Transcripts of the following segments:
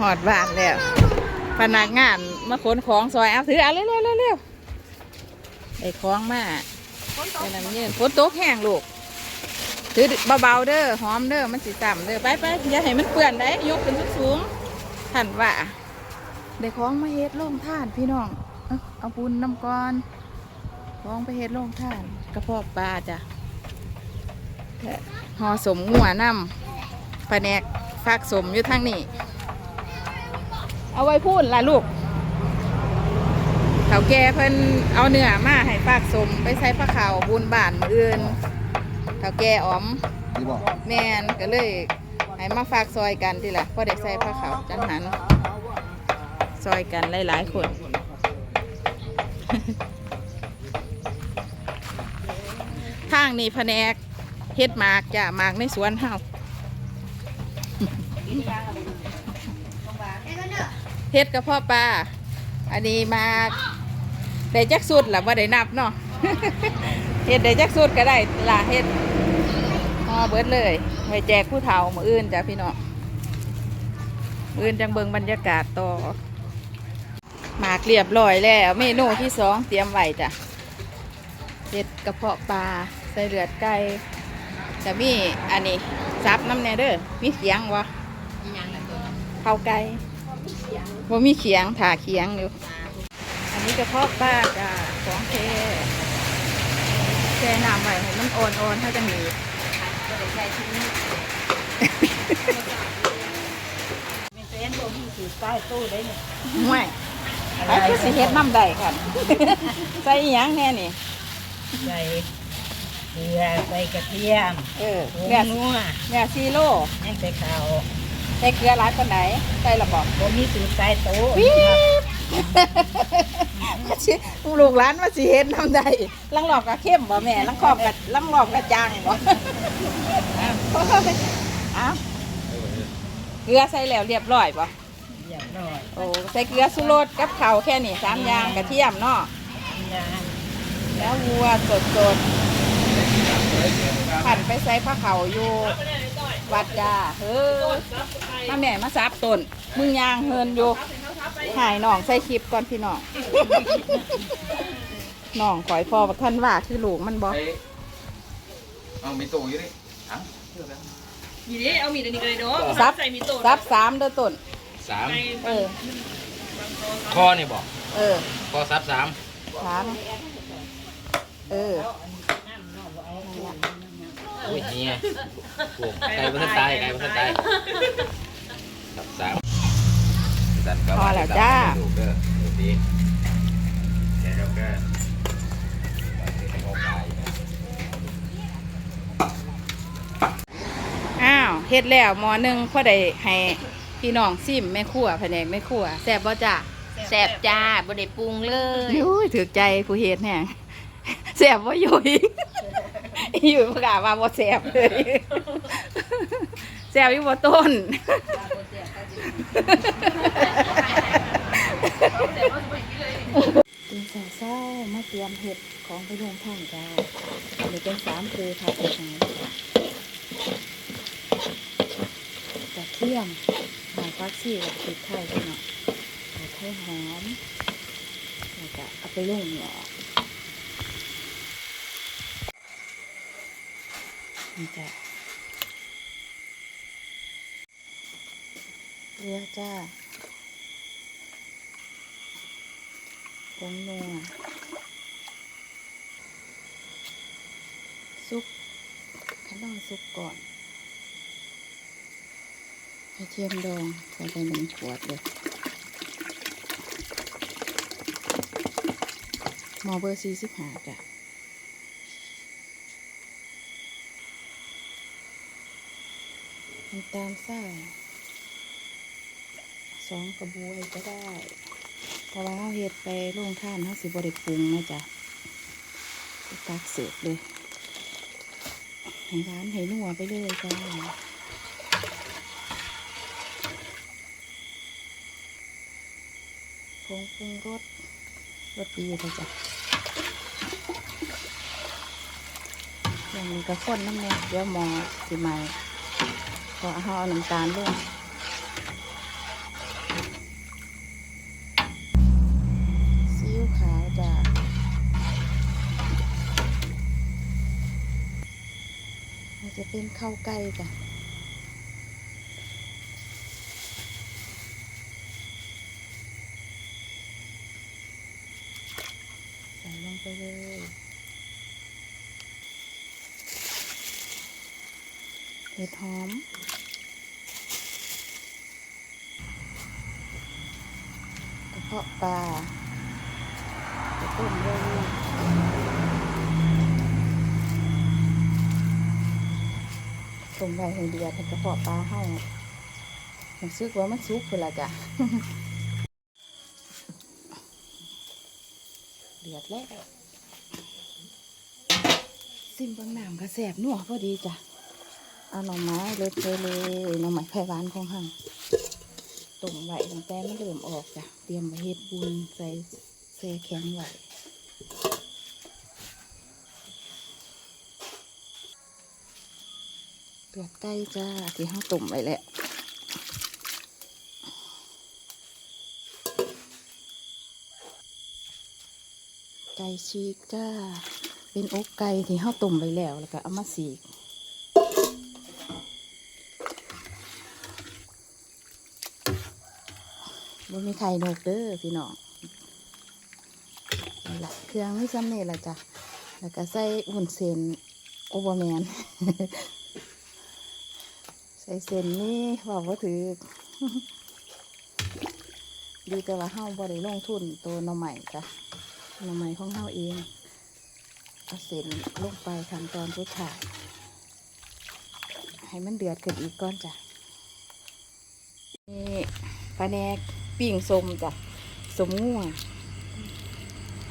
หอดบ้านแล้วพนักงานมาขนของซอยเอาถือเอาเร็วเร็วเร็วเร็วไอ้ของมาไปนำเยินฝนตกแห้งลูกถือเบาๆเด้อหอมเด้อมันสิต่ำเด้อไปไปอย่าให้มันเปื้อนได้ยกขึ้นสูงๆท่านว่าได้ของมาเฮ็ดโล่งท่านพี่น้องเอาปูนน้ำก้อนของไปเฮ็ดโล่งท่านกระเพาะปลาจ้ะห่อสมงัวน้ำแผนกฝากสมอยู่ทางนี้ เอาไว้พูดล่ะลูกเถาแก่เพิ่นเอาเนื้อมาให้ฝากสมไปใส่ผ้าขาวบุญบ้านมืออื่นเถาแก่อ๋อมนี่บอกแม่นก็เลยให้มาฝากซอยกันทีละพอได้ใส่ผ้าขาวจังหันซอยกันหลายๆคนทางนี้แผนกเฮ็ดหมากจ้ะหมากในสวนเฮา เฮ็ดกระเพาะปลาอันนี้มาได้จักสุดล่ะว่าได้นับเนาะเฮ็ดได้จักสุดก็ได้ล่ะเฮ็ดห่อเบิดเลยไว้แจกผู้เฒ่ามื้ออื่นจ้ะพี่น้องมื้ออื่นจังเบิ่งบรรยากาศต่อหมากเรียบร้อยแล้วเมนูที่สองเตรียมไว้จ้ะเฮ็ดกระเพาะปลาใส่เลือดไก่จะมีอันนี้ซับน้ำแน่เด้อมีเขียงวะข้าวไก่ ว่ามีเขียงถาเขียงอยู่อันนี้กระเพาะปลาจ้าของเทแช่น้ำไว้ให้มันอ่อนๆถ้าจะมีไม่เป็นบ่มีสูตรใต้ตู้ได้เนี่ยห่วยไปคือสิเฮ็ดน้ำได้ค่ะใส่อีหยังแน่นี่ใส่เกลือใส่กระเทียม เออผงเนี่ยนัวเนี่ยซีโร่ยังใส่ข้าว ใส่เกลือหลายปานไหนใส่ระบอกบ่มีสูตรใต้ตู้ปี๊บลูกหลานมาสิเฮ็ดน้ำได้ลังหลอกกะเข้มบ่แม่ลังขอบกะลังหลอกกะจางบ่เอาเกลือใส่แล้วเรียบร้อยป่ะเรียบร้อยโอ้ใส่เกลือสุรสกับเข่าวแค่นี้สามอย่างกระเทียมเนาะยางแล้ววัวสดสดๆผันไปใส่ผ้าเขาวอยู่ วัดจ้าเฮ้ยมาแม่มาซับต้นมึงยางเฮินอยู่หายน้องใส่คลิปก่อนพี่น้องน้องขอยพอบักท่านว่าคือลูกมันบอกไอ้เอามีตู้อยู่นี่ถังมีดิเอามีดอันนี้ก็เลยเนาะซับใส่มีดโตซับสามเด้อต้นสามเออคอนี่บอกเออคอซับสามสามเออ อุ้ยเนี่ยโอ้ไก่พันธุ์ตายไก่พันธุ์ตายซับสามดันก็พอแล้วจ้า ดูเด้อดูดีเดี๋ยวเราก็เอาไปอ้าวเฮ็ดแล้วหมอหนึ่งพอได้ให้พี่น้องซิมแม่ครัวแผนกแม่ครัวแซ่บบ่จ้าแซ่บจ้าบ่ได้ปรุงเลยยุ้ยถือใจผู้เฮ็ดแฮงแซ่บบ่อยู่อีก อยู่ประกล้าศว่าบ่แซ่บเลยแซ่บอยู่บ่ต้นตื่นสายเศร้ามาเตรียมเห็ดของไปลงท่านจ้าอันนี้เป็นสามเกลือครับผมกระเทียมหอมฟักซี่กับพริกไทยด้วยเนาะกระเทียมหอมแล้วก็เอาไปลงหยอ นี่จ้ะเกลือจ้าผงนัวซุปขั้นตอนซุปก่อนกระเทียมดองใส่ไปหนึ่งขวดเลยหมอเบอร์สี่สิบห้าจ้ะ น้ำตาลทรายสองกระบวยก็ได้ เพราะว่าเราเฮ็ดไปโรงท่านเขาสิบริปรุงนะจ๊ะตักเสร็จเลยให้ร้านให้นัวไปเลยจ้าผงปรุงรสรสดีเลยจ้ะอย่างนี้ก็ข้นน้ำเนี่ยเดี๋ยวหมอสิใหม่ ขอห่อน้ำตาลด้วยซีอิ๊วขาวจ้ะจะเป็นข้าวไก่จ้ะ ห็ดหอม กระเพาะปลาไปต้มเลยต้มไว้ให้เดือดกระเพาะปลาเฮารู้สึกว่ามันสุกเวละจ้ะเดือดแล้วซิมบางน้ำกระแสบนัวพอดีจ้ะ เอาหน่อไม้เล็ดไปเลยหน่อไม้ไผ่หวานของเฮาต้มไว้ตั้งแต่มันเริ่มออกจ้ะเตรียมไว้เฮ็ดบุญใส่แช่แข็งไว้เลือดไก่จ้าที่ห้าต้มไว้แล้วไก่ฉีกจ้าเป็นอกไก่ที่ห้าต้มไว้แล้วแล้วก็เอามาสีก บ่มีไข่นกเด้อพี่น้องนี่ละเครื่องไม่ซ้ำนี่ละจ้ะแล้วก็ใส่หุ่นเซนโอเบอร์แมนใส่เซนนี่บอกว่าถือดีแต่ว่าเฮาบ่ได้ลงทุนตัวหน่อใหม่จ้ะหน่อใหม่ของเฮาเองเอาเส้นลงไปขั้นตอนสุดท้ายให้มันเดือดขึ้นอีกก่อนจ้ะนี่ปลาแนก ปิ้งสมจ้ะสมงัว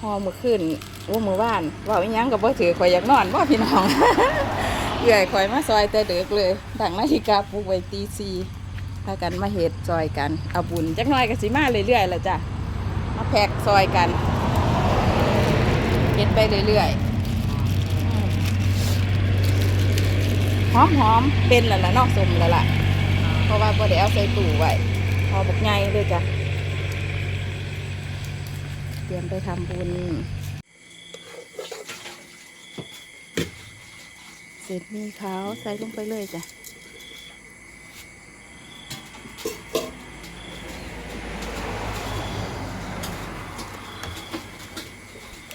หอมือขึ้นว่ามือว่านว่าอีหยังกับว่าถือข่อยอยากนอนว่าพี่น้อง เอื่อยข่อยมาซอยแต่เด็กเลยดังนาฬิกาปลุกไว้ตีสี่พากันมาเฮ็ดซอยกันเอาบุญจักหน่อยก็สิมาเรื่อยๆแหละจ้ะมาแพ็กซอยกันเฮ็ดไปเรื่อยๆหอมหอมๆเป็นแล้วล่ะนอกสมแล้วล่ะเพราะว่าบ่ได้เอาใส่ตู้ไว้พอบักไงเลยจ้ะ ตรียมไปทำบุญ เสร็จมีขาวใส่ลงไปเลยจ้ะ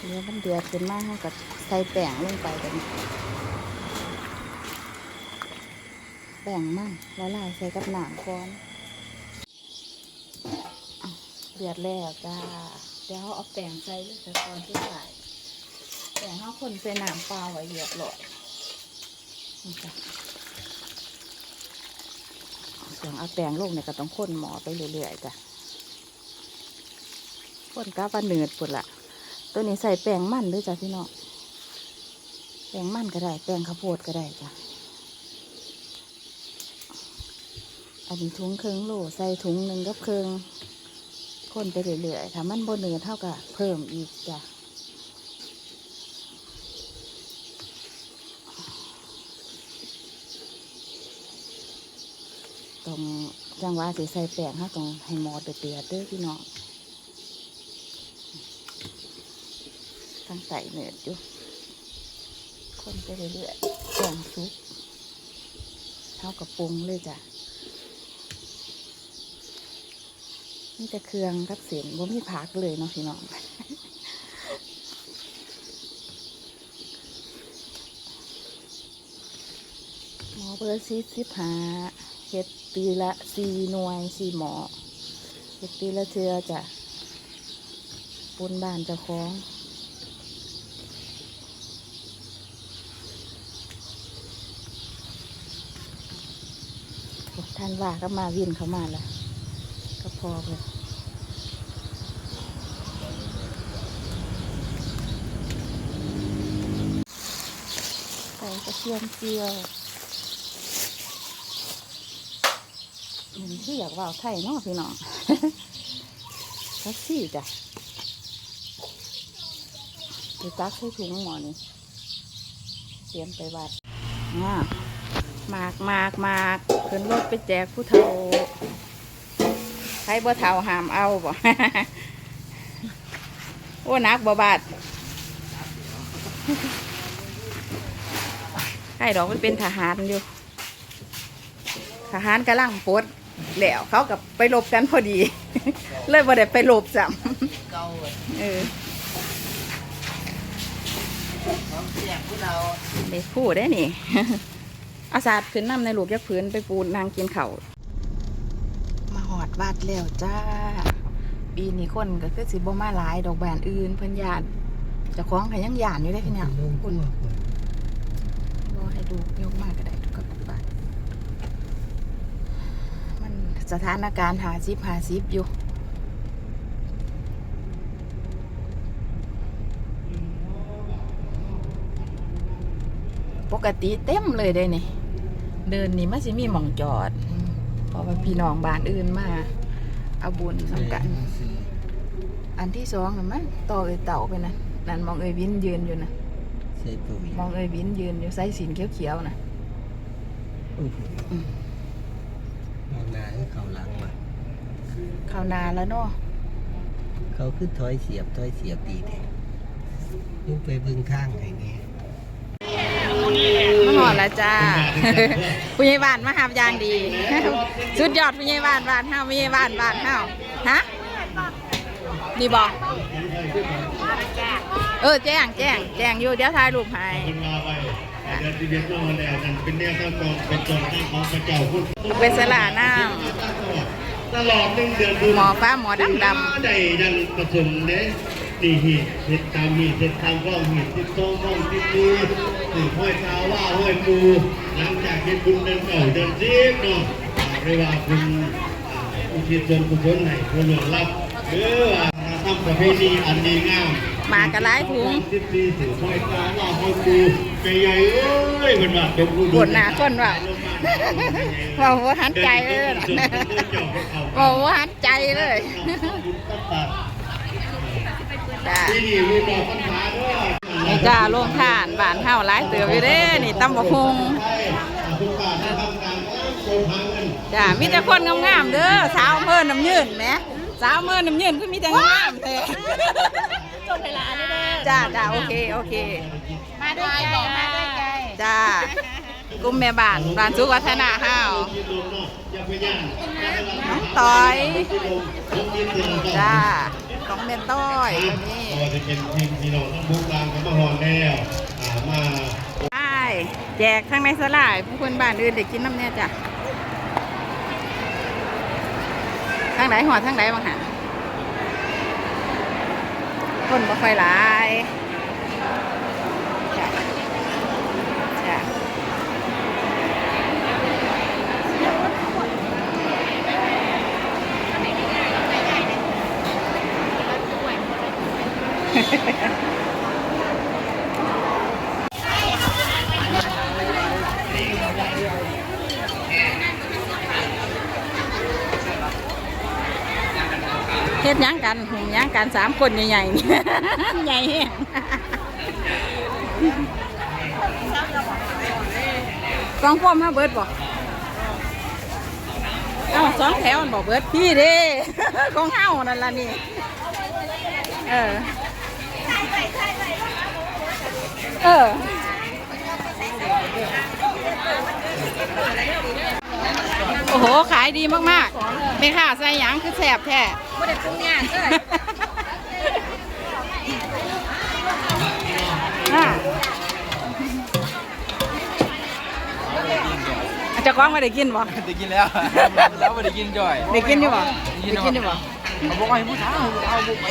เดี๋ยวมันเดือดขึ้นมากกับใส่แป้งลงไปกันแบ่งมั่งละลายใส่กับหนามก่อนเดือดแล้วจ้า เดี๋ยวเอาแป้งใส่เลยแต่ก่อนที่ใส่แป้งเขาคนใส่น้ำเปล่าไว้เรียบร้อยนี่จ้ะเสียงเอาแป้งลงเนี่ยก็ต้องคนหมอไปเรื่อยๆจ้ะคนก้าปลาเนือดปุ่นละตัวนี้ใส่แป้งมันด้วยจ้ะพี่น้องแป้งมันก็ได้ แป้งข้าวโพดก็ได้จ้ะอันนี้ถุงเครื่องโหลใส่ถุงหนึ่งกับเครื่อง คนไปเรื่อยๆถ้ามันบนเนื้อเท่ากับเพิ่มอีกจ้ะตรงจังหวะสิใส่แป้งเขาต้องให้หมอเดือดเด้อพี่น้องตั้งใส่เนื้ออยู่คนไปเรื่อยๆแป้งซุปเท่ากับปรุงเลยจ้ะ มีแต่เครื่องกับเสียนบ่มีผักเลยเนาะพี่น้องหมอเบอร์ซีสิบหาเฮ็ดปีละสี่หน่วยสี่หมอเฮ็ดปีละเทือจ้ะปุนบ้านเจ้าของท่านว่าก็มาวินเขามาแล้ว ก็พอเลยใส่กระเทียมเจียวมันที่อยากว่าวไทยเนาะพี่น้องทักซี่จ้ะไปตักใส่ถุงหมอนี่เตรียมไปวัดอ่ามากมากมากขึ้นรถไปแจกผู้เฒ่า ใครบ่เท่าหามเอาบ่โอ้นักบ่บาดใครรดอกมันเป็นทหารอยู่ ทหารกำลังปลดแล้วเขากับไปลบกันพอดี เลยบ่ได้ไปลบจ้ะเก่าเออของเสียงพวกเราเด็กพูดได้นี่เอาสาดขึ้นน้ำในหลูกยักพื้นไปปูนนางกินเขา วมาหอดวัดแล้วจ้า ปีนี้คนก็คือสิบ่มาหลายดอกแบานอื่นเพิ่นยานเจะคล้าของกันยังยานอยู่ได้พี่เนี่ยลงคุณรอให้ดูยกมากก็ได้ก็บาทมันสถานการณ์หาซิบหาซิบอยู่ปกติเต็มเลยได้นี่ เดินนี่มันสิมีหม่องจอด เพราะว่าพี่น้องบ้านอื่นมาเอาบุญสำกัน อันที่สองน่ะมันต่อเอยเต่าไปนะนั่นมองเอยวินยืนอยู่นะใส่ปุ๋ยมองเอยวินยืนอยู่ใส่สินเขียวๆนะมองหน้าให้เขาหลังมาข้าวนานแล้วเนาะเขาคือถอยเสียบถอยเสียบดีแท้ยุ่งไปเบึงข้างไห้เนี่ย มาหอดแล้วจ้าผู้ใหญ่บ้านมาหาบยางดี สุดยอดผู้ใหญ่บ้านบ้านเฮาผู้ใหญ่บ้านบ้านเฮาฮะดีบอกเออแจ้งแจ้งแจ้งอยู่เดี๋ยวถ่ายรูปให้คนมาไว้เดือนที่เบียดมาแล้วนั่นเป็นแนวข้าวกองเป็นจองข้างของพระเจ้าคุณเป็นสลาน้ตลอดหนึ่งเดือนำหมอฟ้าหมอดำดำได้ดังประสมเด้นี่หีดเห็ดตามหีดเห็ดตามกล้องหีดติดโต้งกล้องติดมือถือ ห้อยเท้าว่าห้อยปูหลังจากเห็ดบุญเดินเก่าเดินซีบเนาะเรียกว่าคุณอุทิศส่วนกุศลให้คนหลวงรับเด้อว่าทำประเพณีอันดีงามมากระไรถุงสิบปีถือห้อยตาว่าห้อยปูใจใหญ่เอ้ยมันว่าตกลูกปวดหนาคนว่าบอกว่าหันใจเลยนะบอกว่าหันใจเลยจ้า ที่นี่มีดอกปัญหาด้วยนี่จ้าโรงทานบ้านเฮาหลายเติบอยู่เด้นี่ตำบักฮุงทุกบาทที่ทำการโกงหาเงินจ้ามีแต่คนงามๆเด้อสาวเพิ่นน้ำยืนแหมสาวเพิ่นน้ำยืนคือมีแต่งามๆแท้จนเวลาเด้อจ้าจ้าโอเคโอเค มาด้วยใจมาด้วยใจจ้ากลุ่มแม่บ้านบ้านสุขวัฒนาเฮาที่ลงเนาะอย่าไปย่านน้องต้อยที่ลงลงที่ลงจ้า ของแม่ต้อยวันนี้ก็จะเป็นทีมที่เราต้องบุกกลางกับมาหอนแล้วอ่ามาใช่แจกข้างในสลายผู้คนบ้านอื่นได้กินน้ำเนี่ยจ้ะทางไหนหอดทางไหนบ้างหะคนบ่ค่อยหลาย เฮ็ดยังกันหุมยังกันสามคนใหญ่ๆใหญ่แฮงสองพวมห้าเบิดบ่เอ้าสองแถวมันบ่เบิดพี่เด้ของเฮานั่นล่ะนี่ เออ เออโอ้โห ขายดีมากๆไม่ค่ะใส่หยังคือแสบแท้บ่ได้ปรุงงานเด้ออะอาจจะคล้องมาได้กินบ่ได้กินแล้วแล้วไม่ได้กินจ่อยได้กินอยู่บ่ได้กินได้กินอยู่บ่เขาบอกว่าให้ผู้สาวผู้สาวบุกไป